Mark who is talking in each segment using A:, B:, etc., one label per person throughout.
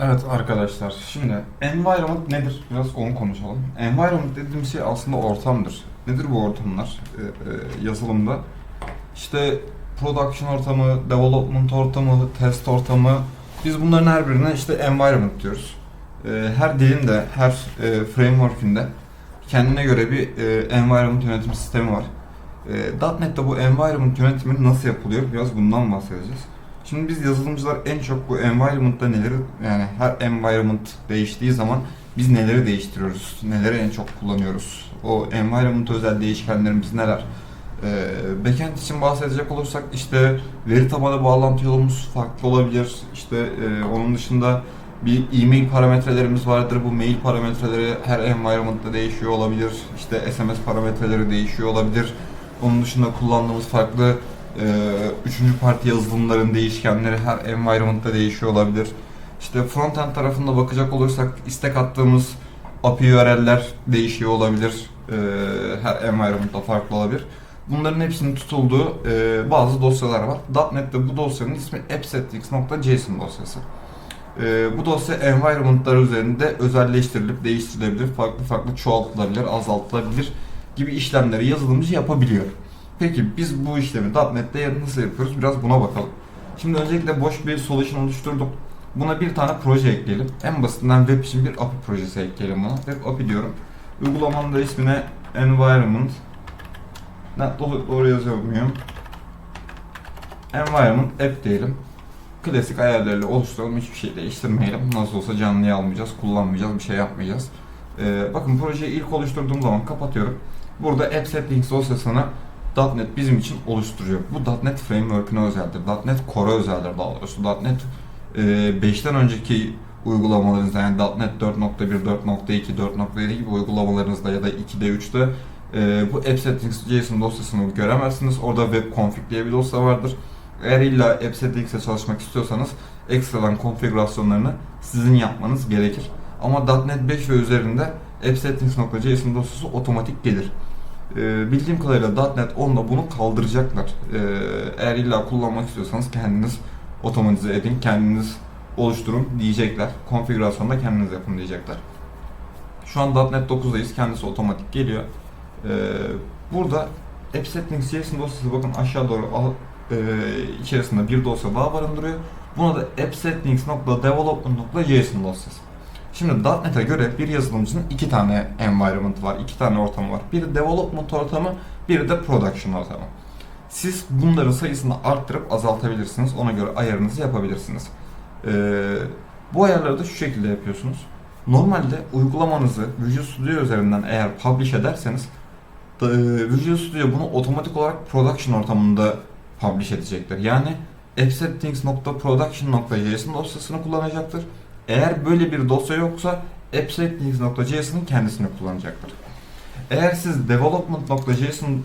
A: Evet arkadaşlar şimdi environment nedir? Biraz onu konuşalım. Environment dediğim şey aslında ortamdır. Nedir bu ortamlar Ee, e, yazılımda? İşte production ortamı, development ortamı, test ortamı biz bunların her birine işte environment diyoruz. Ee, her dilin de her e, framework'ün de kendine göre bir e, environment yönetim sistemi var. E, .NET'te bu environment yönetimi nasıl yapılıyor? Biraz bundan bahsedeceğiz. Şimdi biz yazılımcılar en çok bu environment'ta neleri yani her environment değiştiği zaman biz neleri değiştiriyoruz? Neleri en çok kullanıyoruz? O environment özel değişkenlerimiz neler? Ee, backend için bahsedecek olursak işte veri tabanı bağlantı yolumuz farklı olabilir. İşte e, onun dışında bir e-mail parametrelerimiz vardır. Bu mail parametreleri her environment'ta değişiyor olabilir. İşte SMS parametreleri değişiyor olabilir. Onun dışında kullandığımız farklı üçüncü parti yazılımların değişkenleri her environment'ta değişiyor olabilir. İşte frontend tarafında bakacak olursak istek attığımız API URL'ler değişiyor olabilir. E, her environment'ta farklı olabilir. Bunların hepsinin tutulduğu e, bazı dosyalar var. .NET'te bu dosyanın ismi appsettings.json dosyası. E, bu dosya environment'lar üzerinde özelleştirilip değiştirilebilir, farklı farklı çoğaltılabilir, azaltılabilir gibi işlemleri yazılımcı yapabiliyor. Peki biz bu işlemi .NET'te nasıl yapıyoruz? Biraz buna bakalım. Şimdi öncelikle boş bir solution oluşturdum. Buna bir tane proje ekleyelim. En basitinden web için bir API projesi ekleyelim buna. Web API diyorum. Uygulamanın da ismine environment ne doğru, doğru yazıyor muyum? Environment app diyelim. Klasik ayarlarıyla oluşturalım. Hiçbir şey değiştirmeyelim. Nasıl olsa canlıyı almayacağız, kullanmayacağız, bir şey yapmayacağız. Ee, bakın projeyi ilk oluşturduğum zaman kapatıyorum. Burada app settings dosyasını .NET bizim için oluşturuyor. Bu .NET Framework'üne özeldir. .NET Core'a özeldir daha doğrusu. .NET e, 5'ten önceki uygulamalarınızda yani .NET 4.1, 4.2, 4.7 gibi uygulamalarınızda ya da 2'de 3'te e, bu app settings JSON dosyasını göremezsiniz. Orada web config diye bir dosya vardır. Eğer illa app settings'e çalışmak istiyorsanız ekstradan konfigürasyonlarını sizin yapmanız gerekir. Ama .NET 5 ve üzerinde appsettings.json dosyası otomatik gelir. Ee, bildiğim kadarıyla .NET 10'da bunu kaldıracaklar. Ee, eğer illa kullanmak istiyorsanız kendiniz otomatize edin, kendiniz oluşturun diyecekler. Konfigürasyonda kendiniz yapın diyecekler. Şu an .NET 9'dayız. Kendisi otomatik geliyor. Ee, burada App Settings JSON dosyası bakın aşağı doğru al, e, içerisinde bir dosya daha barındırıyor. Buna da appsettings.development.json dosyası. Şimdi .NET'e göre bir yazılımcının iki tane environment var, iki tane ortamı var. Biri development ortamı, biri de production ortamı. Siz bunların sayısını arttırıp azaltabilirsiniz. Ona göre ayarınızı yapabilirsiniz. Ee, bu ayarları da şu şekilde yapıyorsunuz. Normalde uygulamanızı Visual Studio üzerinden eğer publish ederseniz e, Visual Studio bunu otomatik olarak production ortamında publish edecektir. Yani appsettings.production.json dosyasını kullanacaktır. Eğer böyle bir dosya yoksa appsettings.json'ın kendisini kullanacaktır. Eğer siz development.json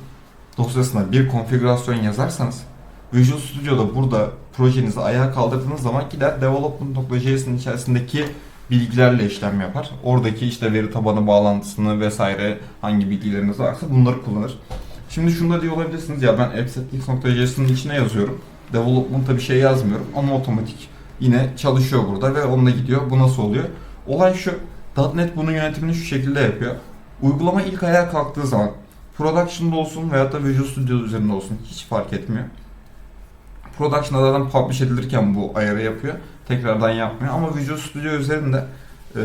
A: dosyasına bir konfigürasyon yazarsanız Visual Studio'da burada projenizi ayağa kaldırdığınız zaman gider development.json içerisindeki bilgilerle işlem yapar. Oradaki işte veri tabanı bağlantısını vesaire hangi bilgileriniz varsa bunları kullanır. Şimdi şunu da diyor olabilirsiniz ya ben appsettings.json'ın içine yazıyorum. Development'a bir şey yazmıyorum ama otomatik yine çalışıyor burada ve onunla gidiyor. Bu nasıl oluyor? Olay şu. .NET bunun yönetimini şu şekilde yapıyor. Uygulama ilk ayağa kalktığı zaman Production'da olsun veyahut da Visual Studio üzerinde olsun hiç fark etmiyor. Production'da zaten publish edilirken bu ayarı yapıyor. Tekrardan yapmıyor ama Visual Studio üzerinde e,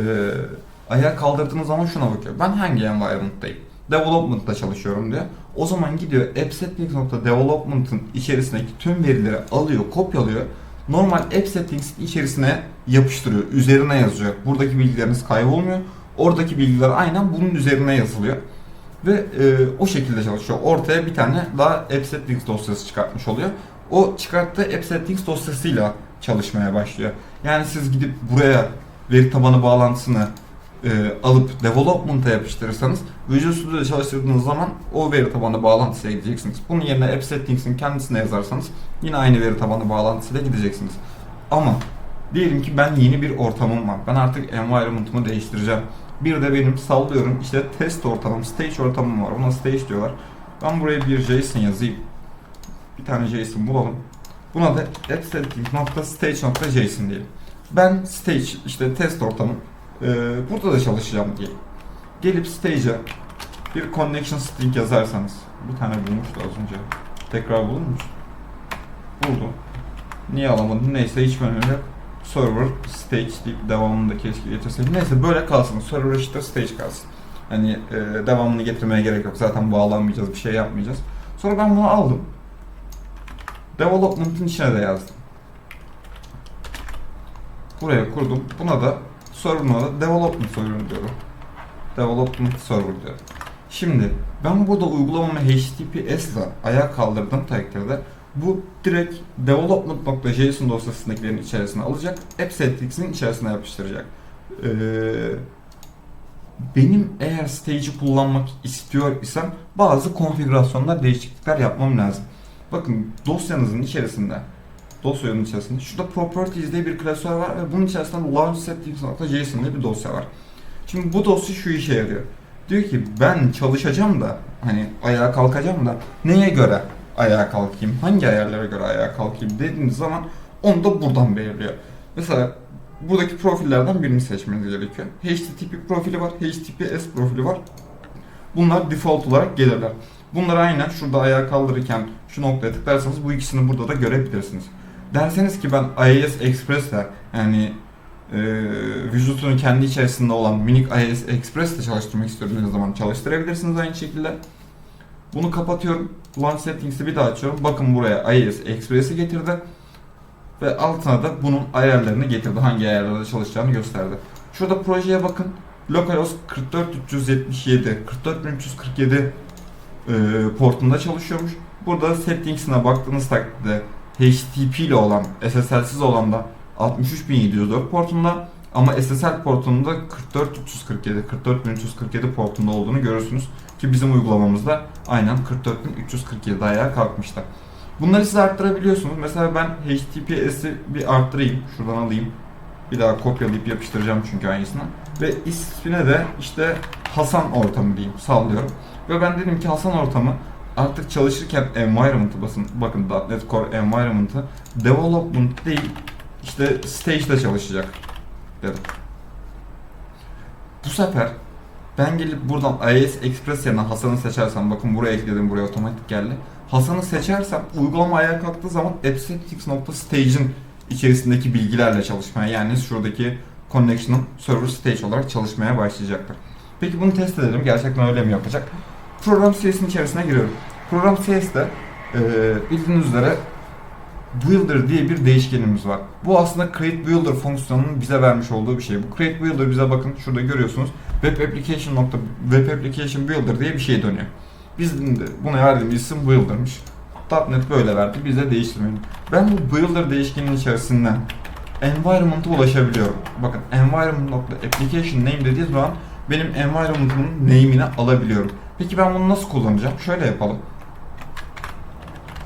A: ayağa kaldırdığınız zaman şuna bakıyor. Ben hangi environment'tayım? Development'ta çalışıyorum diyor. O zaman gidiyor appsettings.development'ın içerisindeki tüm verileri alıyor, kopyalıyor normal app settings içerisine yapıştırıyor. Üzerine yazıyor. Buradaki bilgileriniz kaybolmuyor. Oradaki bilgiler aynen bunun üzerine yazılıyor. Ve e, o şekilde çalışıyor. Ortaya bir tane daha app settings dosyası çıkartmış oluyor. O çıkarttığı app settings dosyasıyla çalışmaya başlıyor. Yani siz gidip buraya veri tabanı bağlantısını e, alıp development'a yapıştırırsanız Visual Studio'da çalıştırdığınız zaman o veri tabanı bağlantısıyla gideceksiniz. Bunun yerine App Settings'in kendisine yazarsanız yine aynı veri tabanı bağlantısıyla gideceksiniz. Ama diyelim ki ben yeni bir ortamım var. Ben artık environment'ımı değiştireceğim. Bir de benim sallıyorum işte test ortamım, stage ortamım var. Ona stage diyorlar. Ben buraya bir JSON yazayım. Bir tane JSON bulalım. Buna da appsettings.stage.json diyelim. Ben stage işte test ortamı e, burada da çalışacağım diye. Gelip stage'e bir connection string yazarsanız bir tane bulmuştu az önce. Tekrar bulur musun? Niye alamadım? Neyse hiç önemli yok. Server stage deyip devamını da keşke getirseydim. Neyse böyle kalsın. Server eşittir stage kalsın. Hani e, devamını getirmeye gerek yok. Zaten bağlanmayacağız, bir şey yapmayacağız. Sonra ben bunu aldım. Development'ın içine de yazdım. Buraya kurdum. Buna da server'ına da development server diyorum. Development server diyorum. Şimdi ben burada uygulamamı HTTPS ile ayağa kaldırdığım takdirde bu direkt development.json dosyasındakilerin içerisine alacak. App settings'in içerisine yapıştıracak. Ee, benim eğer stage'i kullanmak istiyor isem bazı konfigürasyonlar, değişiklikler yapmam lazım. Bakın dosyanızın içerisinde dosyanın içerisinde şurada properties diye bir klasör var ve bunun içerisinde launch settings.json diye bir dosya var. Şimdi bu dosya şu işe yarıyor. Diyor ki ben çalışacağım da hani ayağa kalkacağım da neye göre ayağa kalkayım, hangi ayarlara göre ayağa kalkayım dediğiniz zaman onu da buradan belirliyor. Mesela buradaki profillerden birini seçmeniz gerekiyor. HTTP profili var, HTTPS profili var. Bunlar default olarak gelirler. Bunları aynen şurada ayağa kaldırırken şu noktaya tıklarsanız bu ikisini burada da görebilirsiniz. Derseniz ki ben IIS Express'le yani e, vücudunun kendi içerisinde olan minik IIS Express'le çalıştırmak istediğiniz zaman çalıştırabilirsiniz aynı şekilde. Bunu kapatıyorum. Launch Settings'i bir daha açıyorum. Bakın buraya IIS Express'i getirdi. Ve altına da bunun ayarlarını getirdi. Hangi ayarlarda çalışacağını gösterdi. Şurada projeye bakın. Localhost 44377, 44347 e, portunda çalışıyormuş. Burada settings'ine baktığınız takdirde HTTP ile olan, SSL'siz olan da 63704 portunda ama SSL portunun da 44347, 44347 portunda olduğunu görürsünüz. Ki bizim uygulamamızda aynen 44347 ayağa kalkmıştı. Bunları siz arttırabiliyorsunuz. Mesela ben HTTPS'i bir arttırayım. Şuradan alayım. Bir daha kopyalayıp yapıştıracağım çünkü aynısını. Ve ismine de işte Hasan ortamı diyeyim. Sallıyorum. Ve ben dedim ki Hasan ortamı artık çalışırken environment'ı basın. Bakın .NET Core environment'ı development değil işte stage'de çalışacak dedim. Bu sefer ben gelip buradan IIS Express yerine Hasan'ı seçersem bakın buraya ekledim buraya otomatik geldi. Hasan'ı seçersem uygulama ayağa kalktığı zaman appsettings.stage'in içerisindeki bilgilerle çalışmaya yani şuradaki connection'ın server stage olarak çalışmaya başlayacaktır. Peki bunu test edelim. Gerçekten öyle mi yapacak? Program CS'in içerisine giriyorum. Program CS'de e, bildiğiniz üzere Builder diye bir değişkenimiz var. Bu aslında Create Builder fonksiyonunun bize vermiş olduğu bir şey. Bu Create Builder bize bakın şurada görüyorsunuz. Web Application nokta Web Application Builder diye bir şey dönüyor. Biz de buna verdiğimiz isim Builder'mış. .NET böyle verdi. Biz de değiştirmeyelim. Ben bu Builder değişkeninin içerisinden environment'a ulaşabiliyorum. Bakın environment.application name dediği zaman benim environment'ımın name'ini alabiliyorum. Peki ben bunu nasıl kullanacağım? Şöyle yapalım.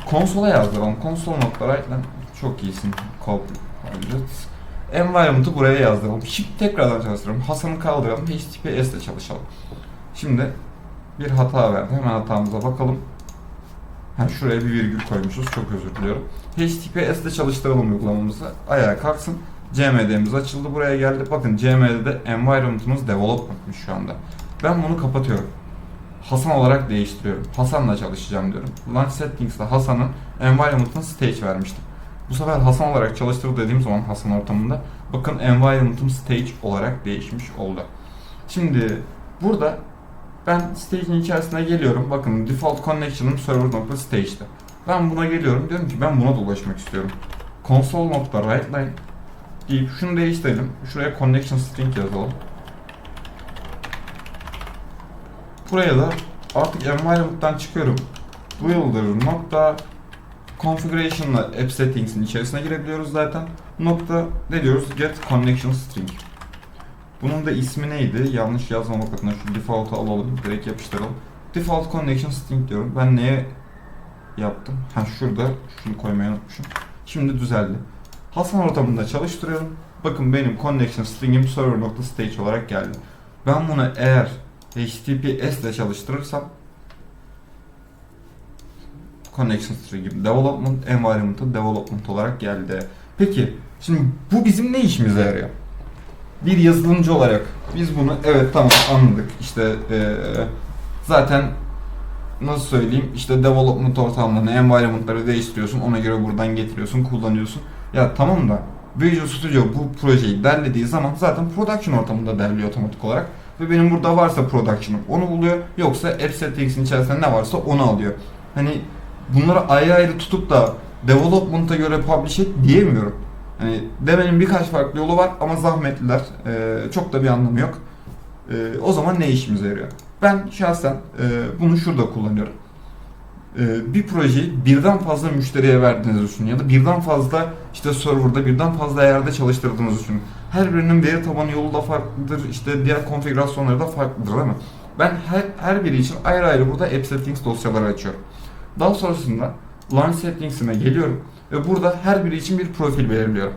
A: Konsola yazdıralım. Console.write'den çok iyisin. Copilot. Environment'ı buraya yazdıralım. Şimdi tekrardan çalıştıralım. Hasan'ı kaldıralım. HTTPS ile çalışalım. Şimdi bir hata verdi. Hemen hatamıza bakalım. Ha, şuraya bir virgül koymuşuz. Çok özür diliyorum. HTTPS ile çalıştıralım uygulamamızı. Ayağa kalksın. CMD'miz açıldı. Buraya geldi. Bakın CMD'de environment'ımız development'mış şu anda. Ben bunu kapatıyorum. Hasan olarak değiştiriyorum. Hasan'la çalışacağım diyorum. Launch Settings'te Hasan'ın environment'ın stage vermiştim. Bu sefer Hasan olarak çalıştır dediğim zaman Hasan ortamında bakın environment'ım stage olarak değişmiş oldu. Şimdi burada ben stage'in içerisine geliyorum. Bakın default connection'ım server.stage'de. Ben buna geliyorum. Diyorum ki ben buna da ulaşmak istiyorum. console.writeline deyip şunu değiştirelim. Şuraya connection string yazalım. Buraya da artık environment'tan çıkıyorum. Builder nokta configuration'la app settings'in içerisine girebiliyoruz zaten. Nokta ne diyoruz? Get connection string. Bunun da ismi neydi? Yanlış yazmamak adına şu default'u alalım. Direkt yapıştıralım. Default connection string diyorum. Ben neye yaptım? Ha şurada şunu koymayı unutmuşum. Şimdi düzeldi. Hasan ortamında çalıştırıyorum. Bakın benim connection string'im server.stage olarak geldi. Ben bunu eğer HTTPS ile çalıştırırsam connection string'im development environment'ı development olarak geldi. Peki Şimdi bu bizim ne işimize yarıyor? Bir yazılımcı olarak biz bunu evet tamam anladık. İşte eee, zaten nasıl söyleyeyim işte development ortamlarını, environment'ları değiştiriyorsun. Ona göre buradan getiriyorsun, kullanıyorsun. Ya tamam da Visual Studio bu projeyi derlediği zaman zaten production ortamında derliyor otomatik olarak. Ve benim burada varsa production'ım onu buluyor. Yoksa app settings'in içerisinde ne varsa onu alıyor. Hani bunları ayrı ayrı tutup da development'a göre publish et diyemiyorum. Hani demenin birkaç farklı yolu var ama zahmetliler. Ee, çok da bir anlamı yok. Ee, o zaman ne işimize yarıyor? Ben şahsen e, bunu şurada kullanıyorum. Ee, bir projeyi birden fazla müşteriye verdiğinizi düşünün ya da birden fazla işte serverda birden fazla yerde çalıştırdığınızı düşünün. Her birinin veri tabanı yolu da farklıdır, işte diğer konfigürasyonları da farklıdır değil mi? Ben her, her biri için ayrı ayrı burada app settings dosyaları açıyorum. Daha sonrasında launch settings'ime geliyorum ve burada her biri için bir profil belirliyorum.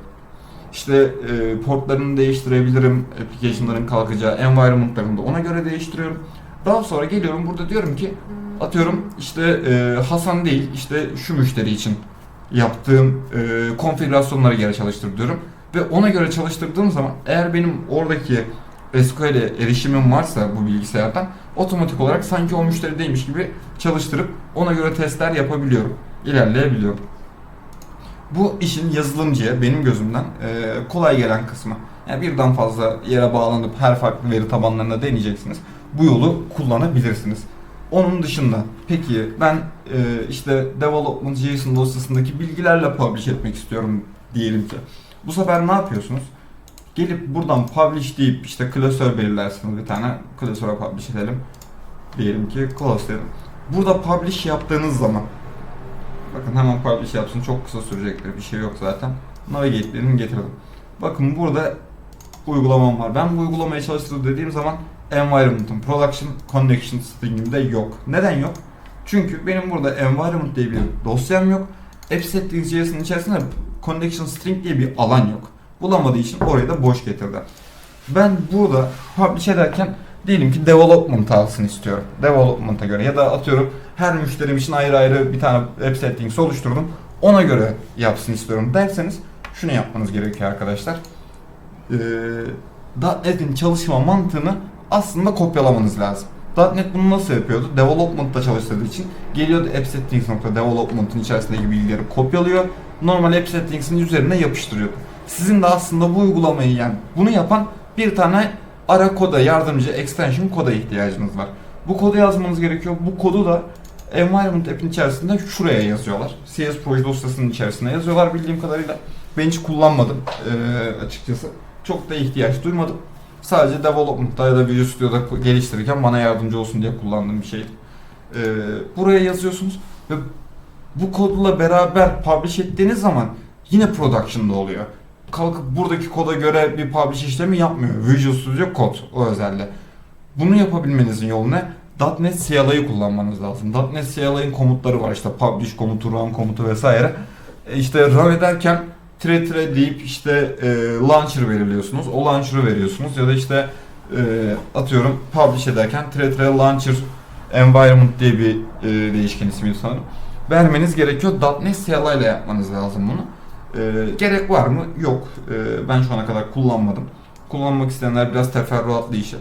A: İşte e, portlarını değiştirebilirim, application'ların kalkacağı, environment'larını da ona göre değiştiriyorum. Daha sonra geliyorum burada diyorum ki atıyorum işte e, Hasan değil işte şu müşteri için yaptığım e, konfigürasyonlara göre çalıştır diyorum. Ve ona göre çalıştırdığım zaman eğer benim oradaki SQL'e erişimim varsa bu bilgisayardan otomatik olarak sanki o müşterideymiş gibi çalıştırıp ona göre testler yapabiliyorum. ilerleyebiliyorum. Bu işin yazılımcıya benim gözümden e, kolay gelen kısmı. Yani birden fazla yere bağlanıp her farklı veri tabanlarına deneyeceksiniz. Bu yolu kullanabilirsiniz. Onun dışında peki ben e, işte development JSON dosyasındaki bilgilerle publish etmek istiyorum diyelim ki. Bu sefer ne yapıyorsunuz? Gelip buradan publish deyip işte klasör belirlersiniz bir tane. Klasöre publish edelim. Diyelim ki close dedim. Burada publish yaptığınız zaman Bakın hemen publish yapsın. Çok kısa sürecektir. Bir şey yok zaten. Navigate'lerini getirdim. Bakın burada uygulamam var. Ben bu uygulamayı çalıştırdım dediğim zaman environment'ın production connection string'imde yok. Neden yok? Çünkü benim burada environment diye bir dosyam yok. App settings JS'in içerisinde connection string diye bir alan yok. Bulamadığı için orayı da boş getirdi. Ben burada publish ederken diyelim ki development alsın istiyorum. Development'a göre ya da atıyorum her müşterim için ayrı ayrı bir tane app settings oluşturdum. Ona göre yapsın istiyorum derseniz şunu yapmanız gerekiyor arkadaşlar. Ee, .NET'in çalışma mantığını aslında kopyalamanız lazım. .NET bunu nasıl yapıyordu? Development'ta çalıştırdığı için geliyordu app settings.development'ın içerisindeki bilgileri kopyalıyor. Normal app settings'in üzerine yapıştırıyordu. Sizin de aslında bu uygulamayı yani bunu yapan bir tane ara koda, yardımcı extension koda ihtiyacınız var. Bu kodu yazmanız gerekiyor. Bu kodu da environment app'in içerisinde şuraya yazıyorlar. CS proje dosyasının içerisinde yazıyorlar bildiğim kadarıyla. Ben hiç kullanmadım eee, açıkçası. Çok da ihtiyaç duymadım. Sadece development'ta ya da Visual Studio'da geliştirirken bana yardımcı olsun diye kullandığım bir şey. Eee, buraya yazıyorsunuz ve bu kodla beraber publish ettiğiniz zaman yine production'da oluyor. Kalkıp buradaki koda göre bir publish işlemi yapmıyor. Visual Studio kod o özelde. Bunu yapabilmenizin yolu ne? .NET CLI'yi kullanmanız lazım. .NET CLI'nin komutları var işte publish komutu, run komutu vesaire. E işte run ederken tire tire deyip işte e, launcher belirliyorsunuz. O launcher'ı veriyorsunuz ya da işte e, atıyorum publish ederken tire tire launcher environment diye bir e, değişken ismi sanırım. Vermeniz gerekiyor. .NET CLI ile yapmanız lazım bunu. E, gerek var mı? Yok. E, ben şu ana kadar kullanmadım. Kullanmak isteyenler biraz teferruatlı işi.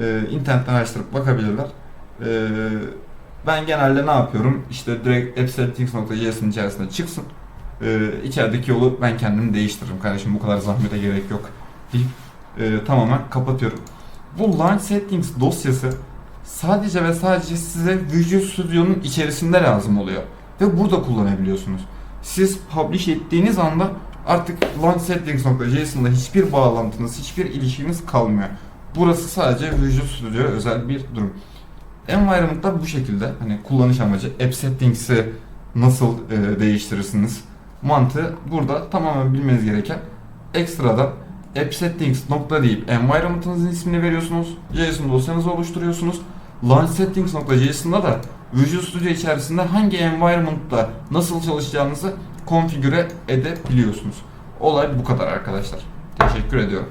A: E, internetten araştırıp bakabilirler. E, ben genelde ne yapıyorum? İşte direkt appsettings.js'in içerisinde çıksın. E, içerideki yolu ben kendim değiştiririm kardeşim. Bu kadar zahmete gerek yok deyip e, tamamen kapatıyorum. Bu launch settings dosyası sadece ve sadece size Visual Studio'nun içerisinde lazım oluyor. Ve burada kullanabiliyorsunuz. Siz publish ettiğiniz anda artık launch settings.json'da hiçbir bağlantınız, hiçbir ilişkiniz kalmıyor. Burası sadece Visual Studio'ya özel bir durum. Environment'lar bu şekilde. Hani kullanış amacı app settings'i nasıl e, değiştirirsiniz? Mantığı burada tamamen bilmeniz gereken ekstradan app settings nokta deyip environment'ınızın ismini veriyorsunuz. JSON dosyanızı oluşturuyorsunuz. Launch settings.json'da da Visual Studio içerisinde hangi environment'ta nasıl çalışacağınızı konfigüre edebiliyorsunuz. Olay bu kadar arkadaşlar. Teşekkür ediyorum.